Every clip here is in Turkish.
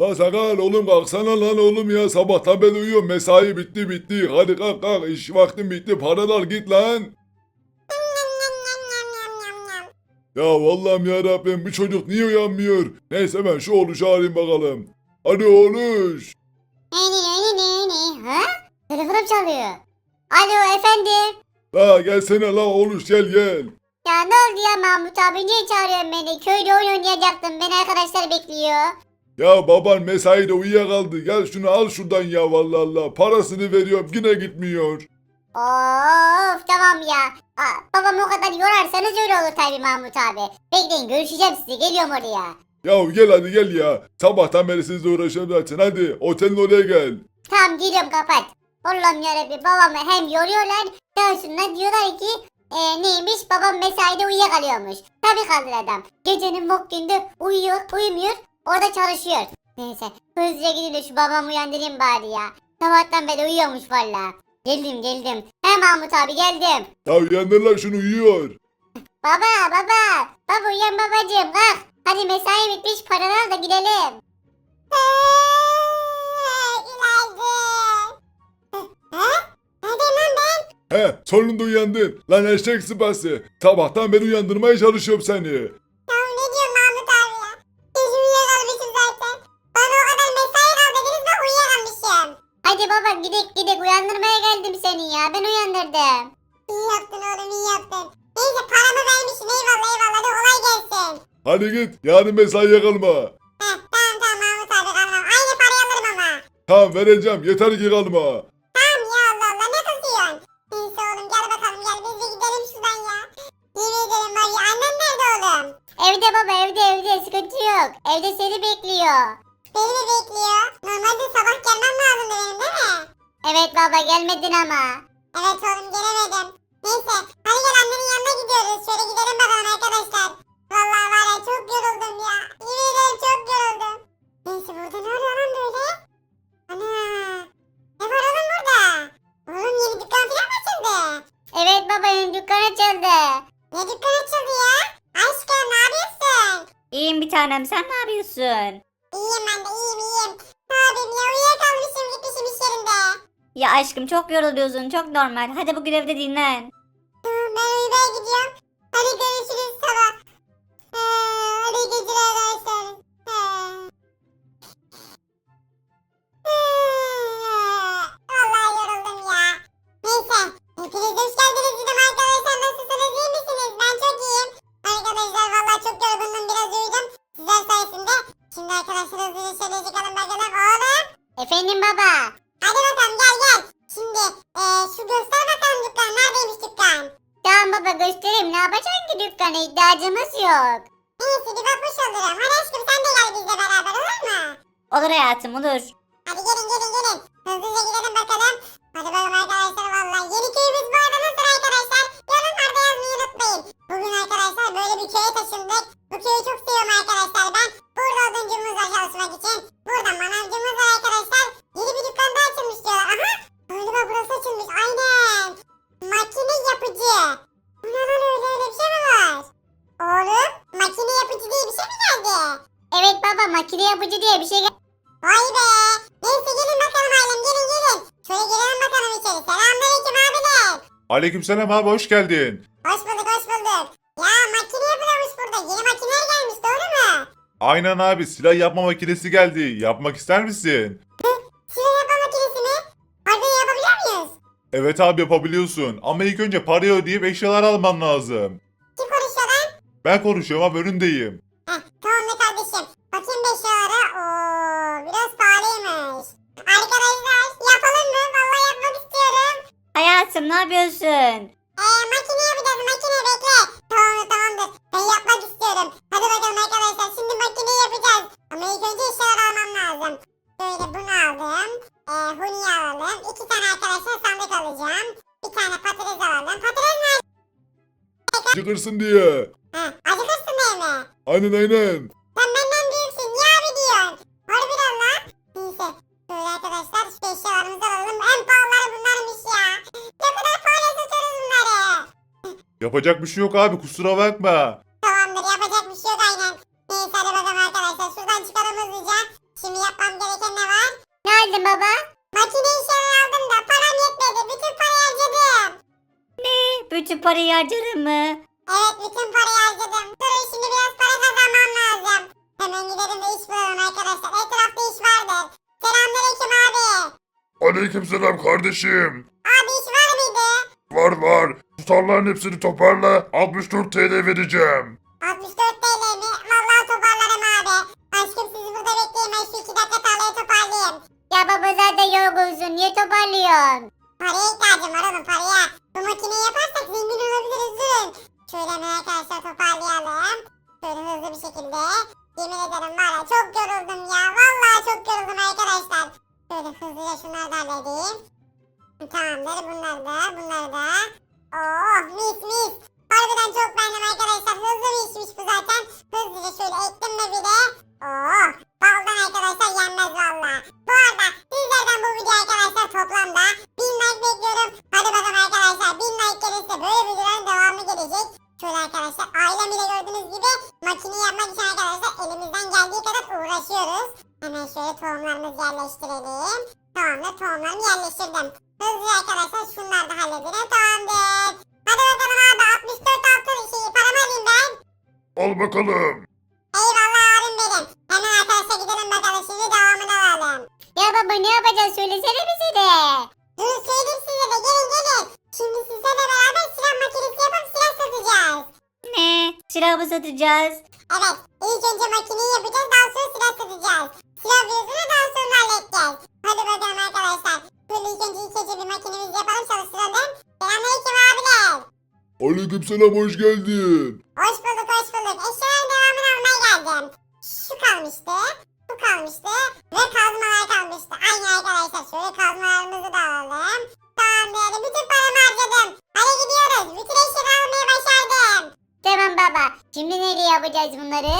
La sakal oğlum kalksana lan oğlum ya sabahtan beri uyuyorum mesai bitti bitti hadi kalk kalk iş vaktin bitti paralar git lan. Ya vallahi ya Rabbim bu çocuk niye uyanmıyor? Neyse ben şu oğluşu arayayım bakalım. Hadi oğluş. Ne ne ne ne ne? Ha? Telefonum çalıyor. Alo efendim. La gelsene la oğluş gel gel. Ya ne oldu ya Mahmut abi niye çağırıyorsun beni? Köyde oyun oynayacaktım. Beni arkadaşlar bekliyor. Ya baban mesaide uyuyakaldı. Gel şunu al şuradan ya vallahi Allah. Parasını veriyorum yine gitmiyor. Of tamam ya. Aa, babam o kadar yorarsanız öyle olur tabii Mahmut abi. Bekleyin görüşeceğim size. Geliyorum oraya. Ya gel hadi gel ya. Sabahtan beri sizle uğraşıyorum zaten. Hadi otelin oraya gel. Tamam geliyorum kapat. Allah'ım yarabbim babamı hem yoruyorlar. Daha sonra diyorlar ki e, neymiş babam mesaide uyuyakalıyormuş. Tabii kaldır adam. Gecenin mok günde uyuyor uyumuyor orada çalışıyor. Neyse hızlıca gideyim de şu babamı uyandırayım bari ya. Sabahtan beri uyuyormuş valla. Geldim geldim. He Mahmut abi geldim. Ya uyandır lan şunu uyuyor. Baba baba. Baba uyan babacığım kalk. Hadi mesai bitmiş paralar da gidelim. He sonunda uyandın. Lan eşek sıpası. Sabahtan beri uyandırmaya çalışıyorum seni. Geldim seni ya ben uyandırdım. İyi yaptın oğlum iyi yaptın. Neyse paramı vermişsin eyvallah eyvallah hadi kolay gelsin. Hadi git yarın mesaiye kalma. Heh tamam tamam Mahmut abi kalmam. Aynı parayı alırım ama. Tamam vereceğim yeter ki kalma. Tamam ya Allah Allah ne kızıyorsun? Neyse oğlum gel bakalım gel biz de gidelim şuradan ya. Yemin ederim var ya annen nerede oğlum? Evde baba evde evde sıkıntı yok. Evde seni bekliyor. Beni mi bekliyor? Normalde sabah gelmem lazımdı benim değil mi? Evet baba gelmedin ama. Evet oğlum gelemedim. Neyse hadi gel annenin yanına gidiyoruz. Şöyle gidelim bakalım arkadaşlar. Vallahi var ya çok yoruldum ya. Yemin ederim çok yoruldum. Neyse burada ne oluyor lan böyle? Ana. Ne var oğlum burada? Oğlum yeni dükkan falan mı açıldı? Evet baba yeni dükkan açıldı. Ne dükkan açıldı ya? Aşkım ne yapıyorsun? İyiyim bir tanem sen ne yapıyorsun? İyiyim ben de iyiyim iyiyim. Ne yapayım ya uyuyakalmışım gitmişim iş yerinde. Ya aşkım çok yoruluyorsun çok normal. Hadi bugün evde dinlen. Ben uyumaya gidiyorum. Hadi görüşürüz sabah. Ee, hadi iyi geceler arkadaşlar. Ee, ki dükkana? İhtiyacımız yok. Neyse bir bakmış olurum. Hadi aşkım sen de gel bizle beraber olur mu? Olur hayatım olur. Hadi gelin gelin gelin. Hızlıca gidelim bakalım. Hadi bakalım arkadaşlar vallahi. Yeni köyümüz bu arada nasıl arkadaşlar? Yorumlarda yazmayı unutmayın. Bugün arkadaşlar böyle bir köye taşındık. Bu köyü çok seviyorum arkadaşlar ben. Burada oduncumuzla çalışmak için. Burada manavcımız var arkadaşlar. Yeni bir dükkan daha yapıcı diye bir şey. Vay be. Neyse gelin bakalım ailem gelin gelin. Şöyle girelim bakalım içeri. Selamünaleyküm abiler. Aleykümselam abi hoş geldin. Hoş bulduk hoş bulduk. Ya makine yapılıyormuş burada. Yeni makineler gelmiş doğru mu? Aynen abi silah yapma makinesi geldi. Yapmak ister misin? Silah yapma makinesi mi? Harbiden yapabiliyor muyuz? Evet abi yapabiliyorsun ama ilk önce parayı ödeyip eşyalar alman lazım. Kim konuşuyor lan? Ben konuşuyorum abi önündeyim. Heh tamamdır kardeşim. Bakayım beşyalara. Oo biraz pahalıymış. Arkadaşlar yapalım mı? Vallahi yapmak istiyorum. Hayatım ne yapıyorsun? Eee makine yapacağız makine bekle. Tamamdır tamamdır. Ben yapmak istiyorum. Hadi bakalım arkadaşlar şimdi makineyi yapacağız. Ama ilk önce eşyalar almam lazım. Böyle bunu aldım. Eee huni alalım. İki tane arkadaşlar sandık alacağım. Bir tane patates alalım. Patates nerede? Çıkırsın diye. Heh acıkırsın değil mi? Aynen aynen. Sen benden büyüksün. Yapacak bir şey yok abi kusura bakma. Tamamdır yapacak bir şey yok aynen. Neyse hadi bakalım arkadaşlar şuradan çıkalım hızlıca. Şimdi yapmak aldın baba? Makine işini aldım da param yetmedi. Bütün parayı harcadım. Bütün parayı harcadın mı? Evet bütün parayı harcadım. Durun şimdi biraz para kazanmam lazım. Hemen gidelim de iş bulalım arkadaşlar. Etrafta iş vardır. Selamünaleyküm abi. Aleykümselam kardeşim. Abi iş var? Var var. Tutarların hepsini toparla. 64 TL vereceğim. 64 TL mi? Vallahi toparlarım abi. Aşkım sizi burada bekleyin. Ben şu iki dakika tarlayı toparlayayım. Ya baba zaten yorgunsun. Niye toparlıyorsun? Paraya ihtiyacım var oğlum paraya. Bu makineyi yaparsak zengin olabiliriz durun. Şöyle hemen arkadaşlar toparlayalım. Şöyle hızlı bir şekilde. Yemin ederim var ya çok yoruldum ya. Vallahi çok yoruldum arkadaşlar. Şöyle hızlıca şunları da halledeyim. Tamamdır bunlar da bunlar da. Oh mis mis. Harbiden çok beğendim arkadaşlar. Tohumlarımı yerleştirdim. Hızlı arkadaşlar şunları da halledelim tamamdır. Hadi bakalım abi 64 altın şeyi paramı alayım ben. Al bakalım. Eyvallah abim benim. Hemen arkadaşlar gidelim bakalım şimdi devamını alalım. Ya baba ne yapacağız? Söylesene bize de. Dur söyleyeyim size de gelin gelin. Şimdi sizlerle beraber silah makinesi yapıp silah satacağız. Ne? Silah mı satacağız? Evet ilk önce makineyi yapacağız daha sonra silah satacağız. Silah mevzunu daha sonra halledeceğiz. Hadi bakalım arkadaşlar. Şöyle ilk önce ilk önce bir makinemizi yapalım çalıştıralım. Selamünaleyküm abiler. Aleykümselam hoş geldin. Hoş bulduk hoş bulduk. Eşyaların devamını almaya geldim. Şu kalmıştı. Bu kalmıştı. Ve kazmalar kalmıştı. Aynı arkadaşlar. Şöyle kazmalarımızı da alalım. Tamamdır. Bütün paramı harcadım. Hadi gidiyoruz. Bütün eşyaları almaya başardım. Tamam baba. Şimdi nereye yapacağız bunları?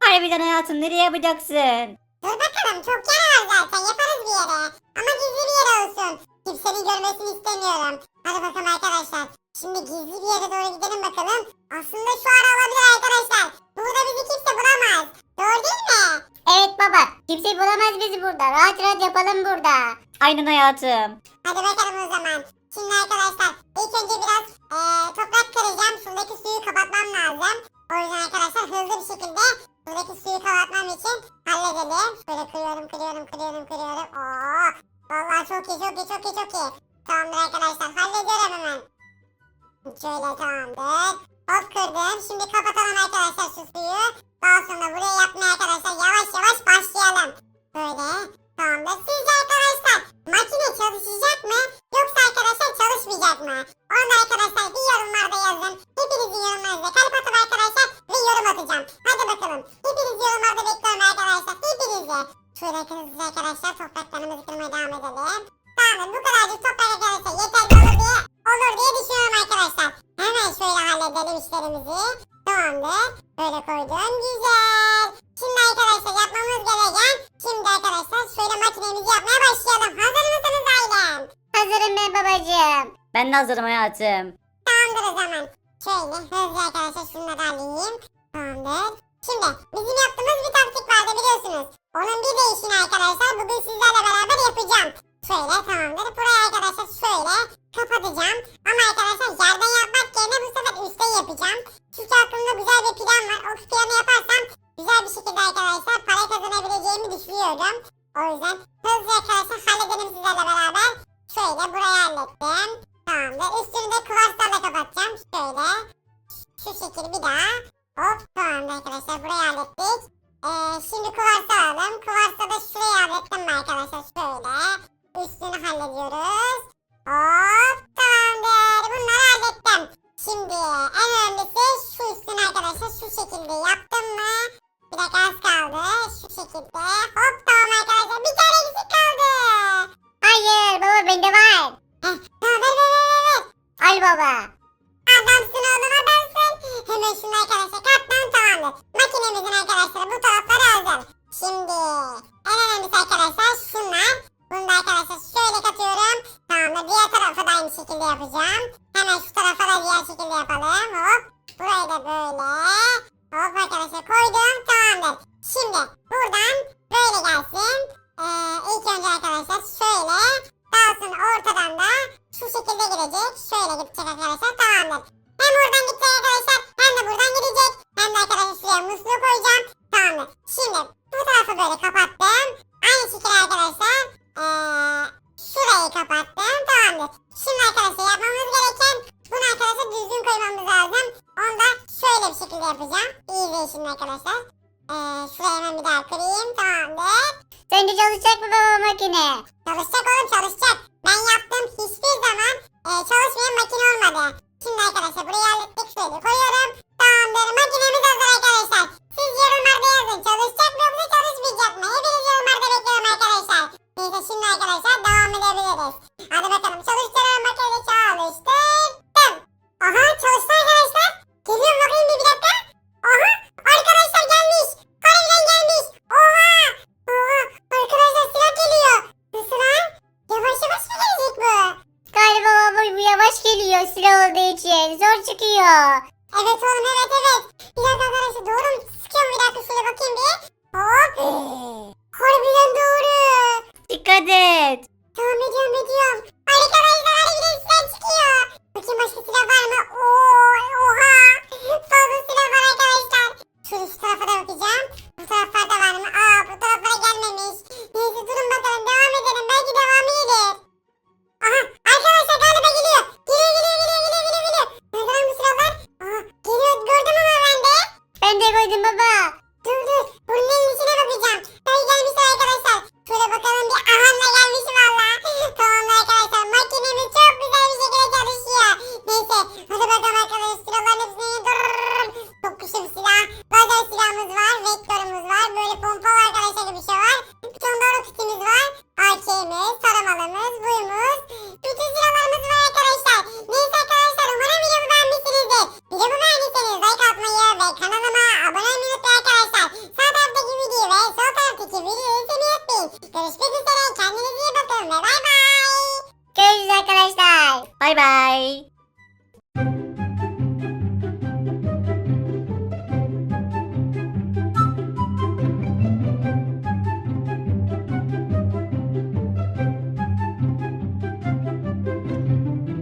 Harbiden hayatım nereye yapacaksın? Dur bakalım. Çok yer var zaten. Yaparız bir yere. Ama gizli bir yere olsun. Kimsenin görmesini istemiyorum. Hadi bakalım arkadaşlar. Şimdi gizli bir yere doğru gidelim bakalım. Aslında şu ara olabilir arkadaşlar. Burada bizi kimse bulamaz. Doğru değil mi? Evet baba. Kimse bulamaz bizi burada. Rahat rahat yapalım burada. Aynen hayatım. Hadi bakalım o zaman. Şimdi arkadaşlar ilk önce biraz eee, toprak kıracağım. Şuradaki suyu kapatmam lazım. O yüzden arkadaşlar hızlı bir şekilde buradaki suyu kapatmam için halledelim. Şöyle kırıyorum kırıyorum kırıyorum kırıyorum. Oo, vallahi çok iyi çok iyi çok iyi çok iyi. Tamamdır arkadaşlar hallediyorum hemen. Şöyle tamamdır. Hop kırdım. Şimdi kapatalım arkadaşlar şu suyu. Daha sonra buraya yapmaya arkadaşlar yavaş yavaş başlayalım. Böyle tamamdır. Sizce arkadaşlar makine çalışacak mı? Yoksa arkadaşlar çalışmayacak mı? Onu da arkadaşlar bir yorumlarda yazın. Hepinizin yorumlarınıza kalp atıp arkadaşlar ve yorum atacağım. Hadi bakalım. Hepinizi yorumlarda bekliyorum arkadaşlar. Hepinizi. Şöyle hızlıca arkadaşlar topraklarımızı kırmaya devam edelim. Tamam bu kadarcık toprak arkadaşlar yeterli olur diye olur diye düşünüyorum arkadaşlar. Hemen şöyle halledelim işlerimizi. Tamamdır. Böyle koydum. Güzel. Şimdi arkadaşlar yapmamız gereken şimdi arkadaşlar şöyle makinemizi yapmaya başlayalım. Hazır mısınız ailem? Hazırım ben babacığım. Ben de hazırım hayatım. Tamamdır o zaman. Şöyle hızlı arkadaşlar şunları alayım. Tamamdır. Şimdi bizim yaptığımız bir taktik vardı biliyorsunuz. Onun bir değişini arkadaşlar bugün sizlerle beraber yapacağım. Şöyle tamamdır. Burayı arkadaşlar şöyle kapatacağım. Ama arkadaşlar yerden yapmak yerine bu sefer üstte yapacağım. Çünkü aklımda güzel bir plan var. O planı yaparsam güzel bir şekilde arkadaşlar para kazanabileceğimi düşünüyorum. O yüzden hızlı arkadaşlar halledelim sizlerle beraber. Şöyle burayı hallettim. Tamamdır. Üstünü de kapatacağım. Şöyle. Şu şekil bir daha. Hop tamamdır arkadaşlar. Burayı hallettik. Ee, şimdi kuvarsa alalım. Kuvarsa da şurayı hallettim arkadaşlar. Şöyle. Üstünü hallediyoruz. Hop tamamdır. Bunları hallettim. Şimdi en önemlisi şu üstünü arkadaşlar şu şekilde yaptım mı? Bir dakika az kaldı. Şu şekilde. Hop tamam arkadaşlar. Bir tane eksik kaldı. Hayır baba bende var. Heh, tamam ver ver, ver. Al baba hemen şunu arkadaşlar kattan tamamdır. Makinemizin arkadaşlar bu tarafları hazır. Şimdi en önemlisi arkadaşlar şunlar. Bunu da arkadaşlar şöyle katıyorum. Tamamdır diğer tarafı da aynı şekilde yapacağım. Hemen şu tarafa da diğer şekilde yapalım. Hop. Burayı da böyle. Hop arkadaşlar koydum. Tamamdır. Şimdi buradan böyle gelsin. Ee, ilk önce arkadaşlar şöyle. Dalsın ortadan da şu şekilde girecek. Şöyle gidecek arkadaşlar. Tamamdır. Hem oradan gidecek arkadaşlar hem de buradan gidecek. Hem de arkadaşlar şuraya musluğu koyacağım. Tamamdır. Şimdi bu tarafı böyle kapattım. Aynı şekilde arkadaşlar ee, şurayı kapattım. Tamamdır. Şimdi arkadaşlar yapmamız gereken bunu arkadaşlar düzgün koymamız lazım. Onu da şöyle bir şekilde yapacağım. İyi izleyin şimdi arkadaşlar. Ee, şuraya hemen bir daha kırayım. Tamamdır. Sence çalışacak mı baba makine? Çalışacak oğlum çalışacak. Ben yaptığım hiçbir zaman e, çalışmayan makine olmadı. Şimdi arkadaşlar burayı hallettik şöyle koyuyorum. Tamamdır makinemiz hazır arkadaşlar. Siz yorumlarda yazın çalışacak mı yoksa çalışmayacak mı? Hepiniz yorumlarda bekliyorum arkadaşlar. Neyse şimdi arkadaşlar devam edebiliriz. Hadi bakalım çalıştıralım makineyi çalıştırdım. Aha çalıştı arkadaşlar. Geliyorum bakayım bir, dakika. Aha arkadaşlar gelmiş. Harbiden gelmiş. Oha. Oha arkadaşlar silah geliyor. Nasıl lan? Yavaş yavaş mı gelecek bu? Galiba baba bu yavaş geliyor silah olduğu çıkıyor. Evet oğlum evet evet.